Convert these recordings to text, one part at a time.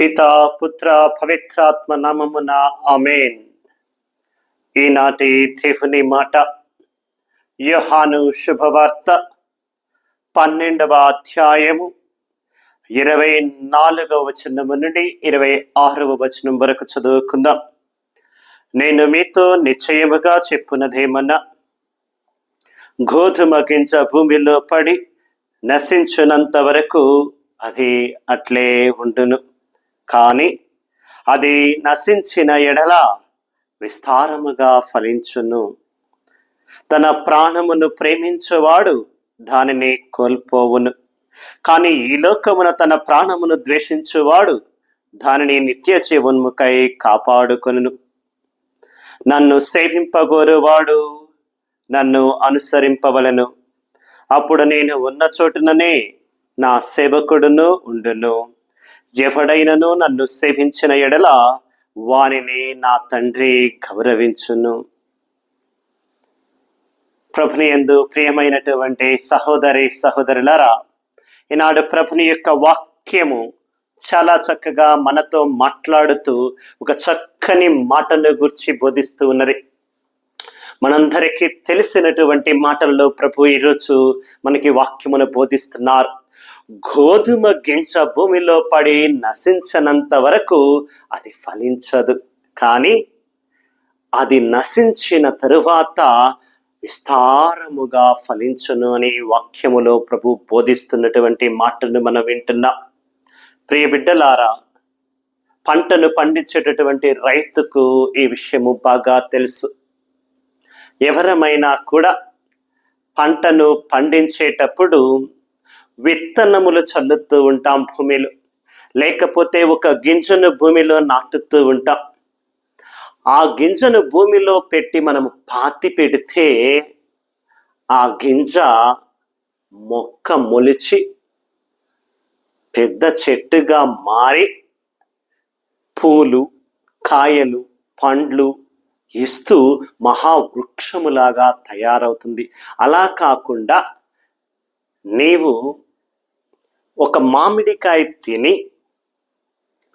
పితా పుత్ర పవిత్రాత్మ నామమున ఆమెన్. ఈనాటి దేవుని మాట యోహాను శుభవార్త పన్నెండవ అధ్యాయము ఇరవై నాలుగవ వచనము నుండి ఇరవై ఆరవ వచనం వరకు చదువుకుందాం. నేను మీతో నిశ్చయముగా చెప్పున్నదేమన్నా గోధుమ గింజ భూమిలో పడి నశించునంత వరకు అది అట్లే ఉండును. కానీ అది నశించిన ఎడల విస్తారముగా ఫలించును. తన ప్రాణమును ప్రేమించువాడు దానిని కోల్పోవును. కానీ ఈ లోకమున తన ప్రాణమును ద్వేషించువాడు దానిని నిత్య జీవన్ముకై కాపాడుకును నన్ను సేవింపగోరువాడు నన్ను అనుసరింపవలను. అప్పుడు నేను ఉన్న చోటుననే నా సేవకుడును ఉండును. ఎవడైనను నన్ను సేవించిన ఎడల వానిని నా తండ్రి గౌరవించును. ప్రభుని ఎందు ప్రియమైనటువంటి సహోదరి సహోదరులరా ఈనాడు ప్రభుని యొక్క వాక్యము చాలా చక్కగా మనతో మాట్లాడుతూ ఒక చక్కని మాటను గురించి బోధిస్తూ ఉన్నది. మనందరికీ తెలిసినటువంటి మాటల్లో ప్రభు ఈరోజు మనకి వాక్యమును బోధిస్తున్నారు. గోధుమ గింజ భూమిలో పడి నశించనంత వరకు అది ఫలించదు. కానీ అది నశించిన తరువాత విస్తారముగా ఫలించును అని వాక్యములో ప్రభు బోధిస్తున్నటువంటి మాటను మనం వింటున్నాం. ప్రియ బిడ్డలారా పంటను పండించేటటువంటి రైతుకు ఈ విషయము బాగా తెలుసు. ఎవరమైనా కూడా పంటను పండించేటప్పుడు విత్తనములు చల్లుతూ ఉంటాం భూమిలో. లేకపోతే ఒక గింజను భూమిలో నాటుతూ ఉంటాం. ఆ గింజను భూమిలో పెట్టి మనం పాతి పెడితే ఆ గింజ మొక్క మొలిచి పెద్ద చెట్టుగా మారి పూలు కాయలు పండ్లు ఇస్తూ మహావృక్షములాగా తయారవుతుంది. అలా కాకుండా నీవు ఒక మామిడికాయ తిని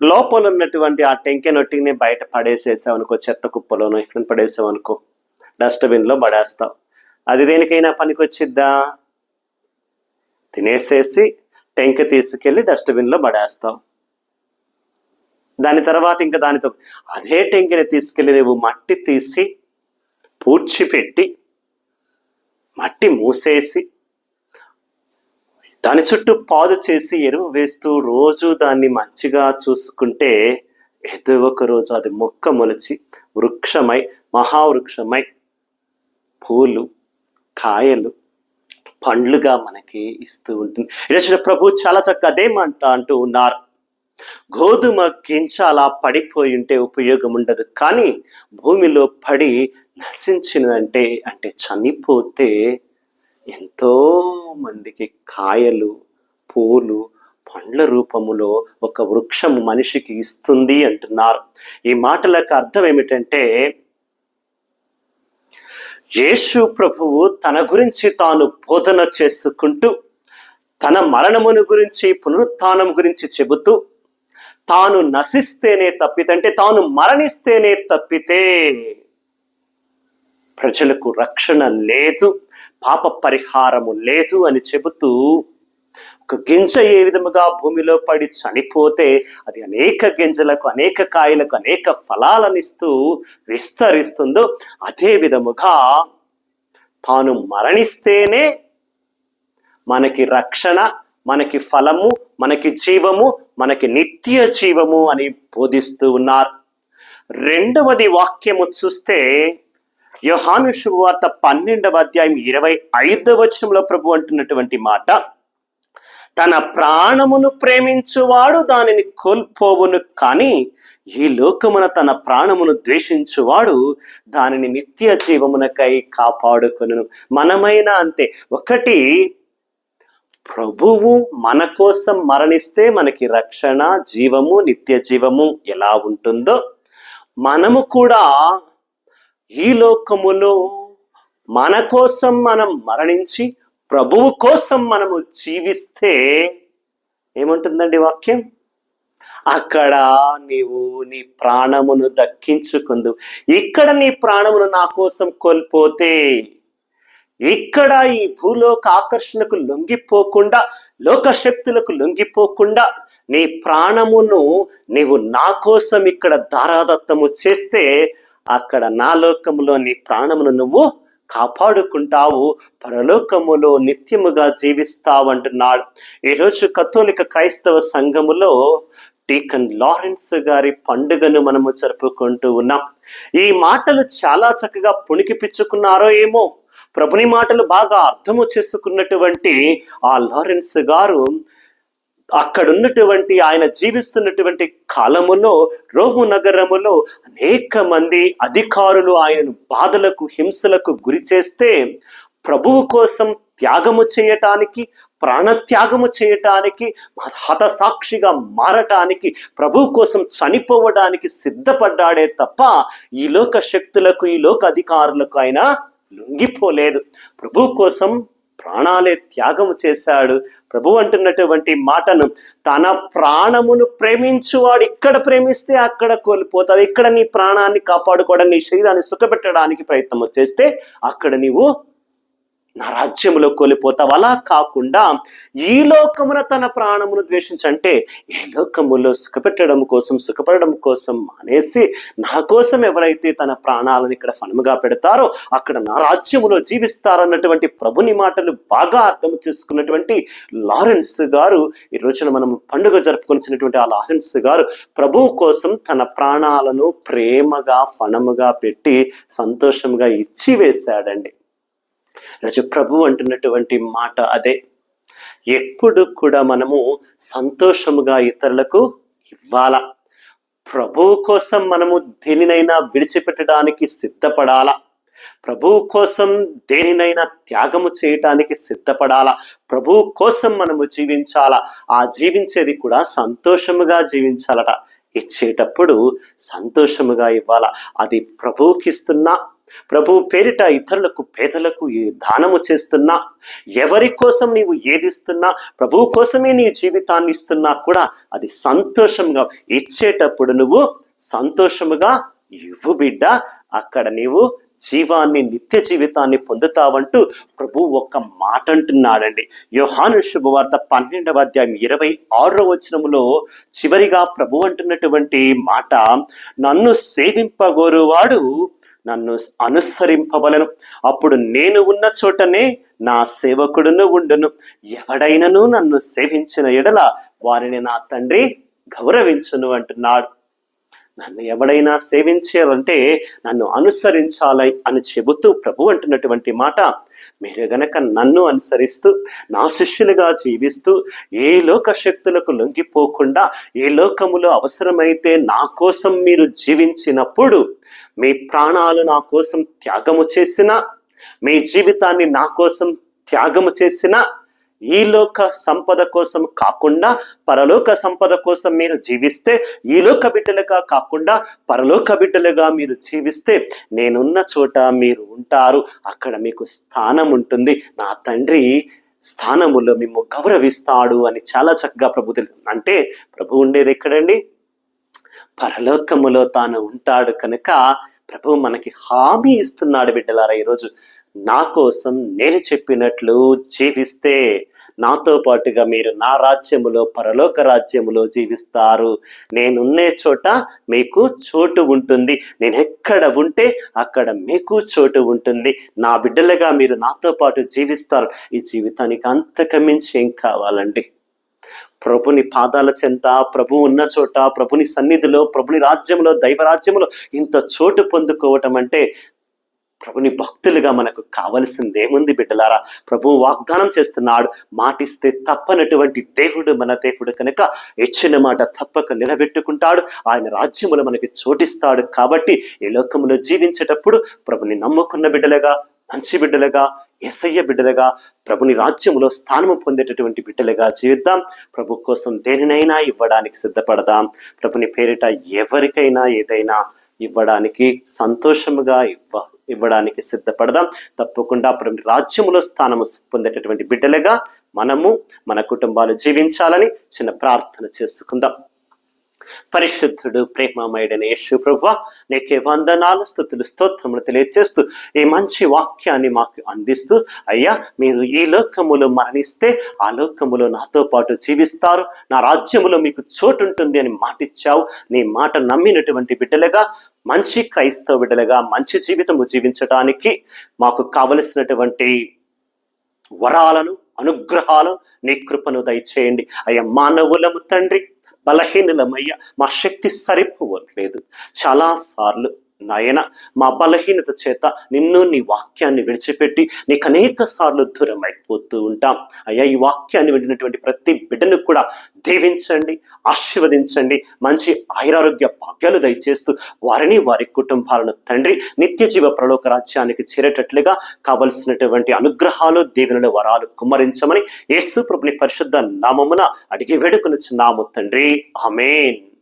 లోపల ఉన్నటువంటి ఆ టెంకె నొట్టిని బయట పడేసేసావు అనుకో చెత్త కుప్పలోనో ఇక్కడ పడేసావు అనుకో డస్ట్బిన్లో పడేస్తావు. అది దేనికైనా పనికొచ్చిద్దా? తినేసేసి టెంక తీసుకెళ్ళి డస్ట్బిన్లో పడేస్తావు. దాని తర్వాత ఇంకా దానితో అదే టెంకిని తీసుకెళ్ళి నువ్వు మట్టి తీసి పూడ్చిపెట్టి మట్టి మూసేసి దాని చుట్టూ పాదు చేసి ఎరువు వేస్తూ రోజు దాన్ని మంచిగా చూసుకుంటే ఏదో ఒక రోజు అది మొక్క మొలిచి వృక్షమై మహావృక్షమై పూలు కాయలు పండ్లుగా మనకి ఇస్తూ ఉంటుంది. ఈరోజు ప్రభు చాలా చక్కగా అదేమంట అంటూ ఉన్నారు. గోధుమ గింజ అలా పడిపోయి ఉంటే ఉపయోగం ఉండదు. కానీ భూమిలో పడి నశించినదంటే అంటే చనిపోతే ఎంతో మందికి కాయలు పూలు పండ్ల రూపములో ఒక వృక్షం మనిషికి ఇస్తుంది అంటున్నారు. ఈ మాటలకు అర్థం ఏమిటంటే యేసు ప్రభువు తన గురించి తాను బోధన చేసుకుంటూ తన మరణమును గురించి పునరుత్నం గురించి చెబుతూ తాను నశిస్తేనే తప్పితే తాను మరణిస్తేనే తప్పితే ప్రజలకు రక్షణ లేదు పాప పరిహారము లేదు అని చెబుతూ ఒక గింజ ఏ విధముగా భూమిలో పడి చనిపోతే అది అనేక గింజలకు అనేక కాయలకు అనేక ఫలాలనిస్తూ విస్తరిస్తుందో అదే విధముగా తాను మరణిస్తేనే మనకి రక్షణ మనకి ఫలము మనకి జీవము మనకి నిత్య జీవము అని బోధిస్తూ ఉన్నారు. రెండవది వాక్యము చూస్తే యోహాను శుభవార్త పన్నెండవ అధ్యాయం ఇరవై ఐదవ వచనంలో ప్రభు అంటున్నటువంటి మాట. తన ప్రాణమును ప్రేమించువాడు దానిని కోల్పోవును కానీ ఈ లోకమున తన ప్రాణమును ద్వేషించువాడు దానిని నిత్య జీవమునకై కాపాడుకొను మనమైనా అంతే. ఒకటి ప్రభువు మన కోసం మరణిస్తే మనకి రక్షణ జీవము నిత్య జీవము ఎలా ఉంటుందో మనము కూడా ఈ లోకములో మన కోసం మనం మరణించి ప్రభువు కోసం మనము జీవిస్తే ఏముంటుందండి వాక్యం? అక్కడ నీవు నీ ప్రాణమును దక్కించుకుందు. ఇక్కడ నీ ప్రాణమును నా కోసం కోల్పోతే ఇక్కడ ఈ భూలోక ఆకర్షణకు లొంగిపోకుండా లోక శక్తులకు లొంగిపోకుండా నీ ప్రాణమును నీవు నా కోసం ఇక్కడ దారాదత్తము చేస్తే అక్కడ నా లోకములో నీ ప్రాణమును నువ్వు కాపాడుకుంటావు పరలోకములో నిత్యముగా జీవిస్తావు అంటున్నాడు ఈరోజు కథోలిక క్రైస్తవ సంఘములో టీకన్ లారెన్స్ గారి పండుగను మనము జరుపుకుంటూ ఉన్నాం. ఈ మాటలు చాలా చక్కగా పుణికిపించుకున్నారో ఏమో? ప్రభుని మాటలు బాగా అర్థము చేసుకున్నటువంటి ఆ లారెన్స్ గారు అక్కడున్నటువంటి ఆయన జీవిస్తున్నటువంటి కాలములో రోము నగరములో అనేక మంది అధికారులు ఆయనను బాధలకు హింసలకు గురి చేస్తే ప్రభువు కోసం త్యాగము చేయటానికి ప్రాణత్యాగము చేయటానికి హతసాక్షిగా మారటానికి ప్రభు కోసం చనిపోవడానికి సిద్ధపడ్డాడే తప్ప ఈ లోక శక్తులకు ఈ లోక అధికారులకు ఆయన లొంగిపోలేదు. ప్రభు కోసం ప్రాణాలే త్యాగము చేశాడు. ప్రభు అంటున్నటువంటి మాటను తన ప్రాణమును ప్రేమించువాడు ఇక్కడ ప్రేమిస్తే అక్కడ కోల్పోతావు. ఇక్కడ నీ ప్రాణాన్ని కాపాడుకోవడం నీ శరీరాన్ని సుఖపెట్టడానికి ప్రయత్నం చేస్తే అక్కడ నీవు నా రాజ్యములో కోల్పోతావు. అలా కాకుండా ఈ లోకమున తన ప్రాణమును ద్వేషించంటే ఈ లోకములో సుఖపెట్టడం కోసం సుఖపడడం కోసం అనేసి నా కోసం ఎవరైతే తన ప్రాణాలను ఇక్కడ ఫణముగా పెడతారో అక్కడ నా రాజ్యములో జీవిస్తారన్నటువంటి ప్రభుని మాటలు బాగా అర్థం చేసుకున్నటువంటి లారెన్స్ గారు ఈ రోజున మనం పండుగ జరుపుకొనిచ్చినటువంటి ఆ లారెన్స్ గారు ప్రభువు కోసం తన ప్రాణాలను ప్రేమగా ఫణముగా పెట్టి సంతోషంగా ఇచ్చి వేశాడండి రజ ప్రభు అంటున్నటువంటి మాట అదే. ఎప్పుడు కూడా మనము సంతోషముగా ఇతరులకు ఇవ్వాల? ప్రభువు కోసం మనము దేనినైనా విడిచిపెట్టడానికి సిద్ధపడాలా? ప్రభువు కోసం దేనినైనా త్యాగము చేయటానికి సిద్ధపడాలా? ప్రభువు కోసం మనము జీవించాలా? ఆ జీవించేది కూడా సంతోషముగా జీవించాలట. ఇచ్చేటప్పుడు సంతోషముగా ఇవ్వాలా? అది ప్రభువుకిస్తున్నా ప్రభు పేరిట ఇతరులకు పేదలకు దానము చేస్తున్నా ఎవరి కోసం నీవు ఏదిస్తున్నా ప్రభు కోసమే నీ జీవితాన్ని ఇస్తున్నా కూడా అది సంతోషంగా ఇచ్చేటప్పుడు నువ్వు సంతోషముగా ఇవ్వు బిడ్డ. అక్కడ నీవు జీవాన్ని నిత్య జీవితాన్ని పొందుతావంటూ ప్రభు ఒక్క మాట అంటున్నాడండి. యోహాను శుభవార్త పన్నెండవ అధ్యాయం ఇరవై ఆరో వచనములో చివరిగా ప్రభు అంటున్నటువంటి మాట నన్ను సేవింపగోరువాడు నన్ను అనుసరింపవలను. అప్పుడు నేను ఉన్న చోటనే నా సేవకుడును ఉండును. ఎవడైనను నన్ను సేవించిన ఎడల వారిని నా తండ్రి గౌరవించును అంటున్నాడు. నన్ను ఎవడైనా సేవించాలంటే నన్ను అనుసరించాలి అని చెబుతూ ప్రభు అంటున్నటువంటి మాట మీరు గనక నన్ను అనుసరిస్తూ నా శిష్యులుగా జీవిస్తూ ఏ లోక శక్తులకు లొంగిపోకుండా ఏ లోకములో అవసరమైతే నా కోసం మీరు జీవించినప్పుడు మీ ప్రాణాలు నా కోసం త్యాగము చేసిన మీ జీవితాన్ని నా కోసం త్యాగము చేసిన ఈ లోక సంపద కోసం కాకుండా పరలోక సంపద కోసం మీరు జీవిస్తే ఈ లోక బిడ్డలుగా కాకుండా పరలోక బిడ్డలుగా మీరు జీవిస్తే నేనున్న చోట మీరు ఉంటారు. అక్కడ మీకు స్థానం ఉంటుంది. నా తండ్రి స్థానములో మేము గౌరవిస్తాడు అని చాలా చక్కగా ప్రభు తెలుసు. అంటే ప్రభు ఉండేది ఎక్కడండి? పరలోకములో తాను ఉంటాడు కనుక ప్రభు మనకి హామీ ఇస్తున్నాడు బిడ్డలారా ఈరోజు. నా కోసం నేను చెప్పినట్లు జీవిస్తే నాతో పాటుగా మీరు నా రాజ్యములో పరలోక రాజ్యములో జీవిస్తారు. నేనున్నే చోట మీకు చోటు ఉంటుంది. నేను ఎక్కడ ఉంటే అక్కడ మీకు చోటు ఉంటుంది. నా బిడ్డలుగా మీరు నాతో పాటు జీవిస్తారు. ఈ జీవితానికి అంతకమించి ఏం కావాలండి? ప్రభుని పాదాల చెంత ప్రభు ఉన్న చోట ప్రభుని సన్నిధిలో ప్రభుని రాజ్యంలో దైవ రాజ్యంలో ఇంత చోటు పొందుకోవటం అంటే ప్రభుని భక్తులుగా మనకు కావలసింది ఏముంది బిడ్డలారా. ప్రభు వాగ్దానం చేస్తున్నాడు. మాటిస్తే తప్పనటువంటి దేవుడు మన దేవుడు కనుక ఇచ్చిన మాట తప్పక నిలబెట్టుకుంటాడు. ఆయన రాజ్యములో మనకి చోటిస్తాడు కాబట్టి ఈ లోకంలో జీవించేటప్పుడు ప్రభుని నమ్ముకున్న బిడ్డలుగా మంచి బిడ్డలుగా ఎస్ఐయ బిడ్డలుగా ప్రభుని రాజ్యములో స్థానము పొందేటటువంటి బిడ్డలుగా జీవిద్దాం. ప్రభు కోసం దేనినైనా ఇవ్వడానికి సిద్ధపడదాం. ప్రభుని పేరిట ఎవరికైనా ఏదైనా ఇవ్వడానికి సంతోషముగా ఇవ్వ ఇవ్వడానికి సిద్ధపడదాం. తప్పకుండా ప్రభు రాజ్యములో స్థానము పొందేటటువంటి బిడ్డలుగా మనము మన కుటుంబాలు జీవించాలని చిన్న ప్రార్థన చేసుకుందాం. పరిశుద్ధుడు ప్రేమమయుడైన యేసు ప్రభు నీకే వందనాలు స్థుతులు స్తోత్రములు తెలియచేస్తూ ఈ మంచి వాక్యాన్ని మాకు అందిస్తూ అయ్యా మీరు ఈ లోకములో మరణిస్తే ఆ లోకములో నాతో పాటు జీవిస్తారు. నా రాజ్యములో మీకు చోటు ఉంటుంది అని మాటిచ్చావు. నీ మాట నమ్మినటువంటి బిడ్డలుగా మంచి క్రైస్తవ బిడ్డలుగా మంచి జీవితము జీవించడానికి మాకు కావలసినటువంటి వరాలను అనుగ్రహాలను నీ కృపను దయచేయండి. అయ్యా మానవులము తండ్రి బలహీనులమయ్యా మా శక్తి సరిపోవట్లేదు. చాలా సార్లు నాయన మా బలహీనత చేత నిన్ను నీ వాక్యాన్ని విడిచిపెట్టి నీకు అనేక సార్లు దూరం అయిపోతూ ఉంటాం. అయ్యా ఈ వాక్యాన్ని వింటున్నటువంటి ప్రతి బిడ్డను కూడా దీవించండి ఆశీర్వదించండి మంచి ఆయురారోగ్య భాగ్యాలు దయచేస్తూ వారిని వారి కుటుంబాలను తండ్రి నిత్య జీవ ప్రలోక రాజ్యానికి చేరేటట్లుగా కావలసినటువంటి అనుగ్రహాలు దీవెనలు వరాలు కుమ్మరించమని యేసు ప్రభుని పరిశుద్ధ నామమున అడిగి వేడుకొనుచున్నాము తండ్రి. ఆమెన్.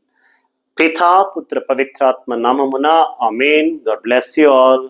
పితా పుత్ర పవిత్రాత్మ నామమున amen god bless you all